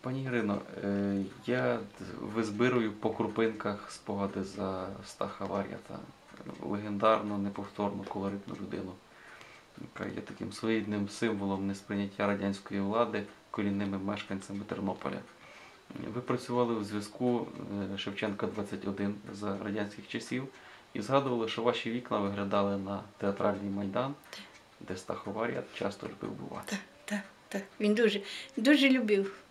Пані Ірино, е, я визбирую по крупинках спогади за Стаха Вар'ята, легендарну, неповторну, колоритну людину, яка є таким своєрідним символом несприйняття радянської влади корінними мешканцями Тернополя. Ви працювали у зв'язку е, Шевченка 21 за радянських часів і згадували, що ваші вікна виглядали на театральний майдан, де Стаховар'ят часто любив бувати. Так, так, так. Він дуже, дуже любив.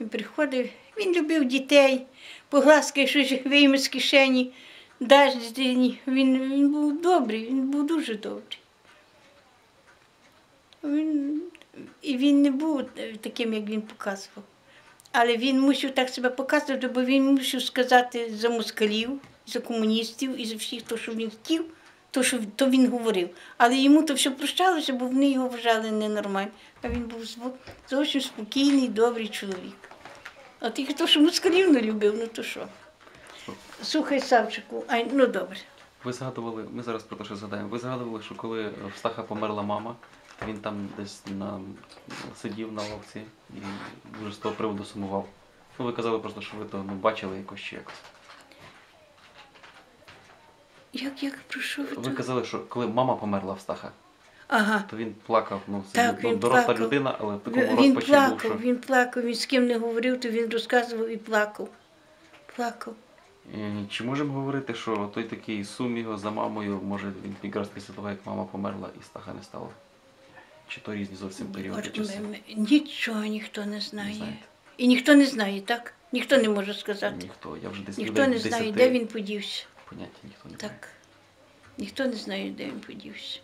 Він приходив, він любив дітей, погласкає щось вийме з кишені, дасть дитині. Він, він був добрий, він був дуже добрий. Він, і він не був таким, як він показував. Але він мусив так себе показувати, бо він мусив сказати за москалів, за комуністів і за всіх, то, що він хотів, то, що то він говорив. Але йому то все прощалося, бо вони його вважали ненормальним. А він був зовсім спокійний, добрий чоловік. А тільки то, що москалів не любив, ну то що? Слухай, Савчику, ай, ну добре. Ви згадували, ми зараз про те, що згадаємо. Ви згадували, що коли в Стаха померла мама, він там десь на, сидів на лавці і дуже з того приводу сумував. Ну, ви казали просто, що ви то ну, бачили якось чи якось. Як, як пройшов? Ви казали, що коли мама померла в Стаха, Ага. то він плакав, ну, це Так, ну, він доросла плакав. людина, але в такому Він розпачі був, плакав, що він плакав, він з ким не говорив, то він розказував і плакав. Плакав. Е, Чи можемо говорити, що той такий сум його за мамою, може він якраз після того, як мама померла і Стаха не стало? Чи то різні зовсім періоди От часу? ми- ми- Нічого ніхто не знає. знаєте? І ніхто не знає, так? Ніхто не може сказати. Ніхто, я вже десь Ніхто людей не знає, десяти де він подівся. Поняття ніхто не має. Так. Ніхто не знає, де він подівся.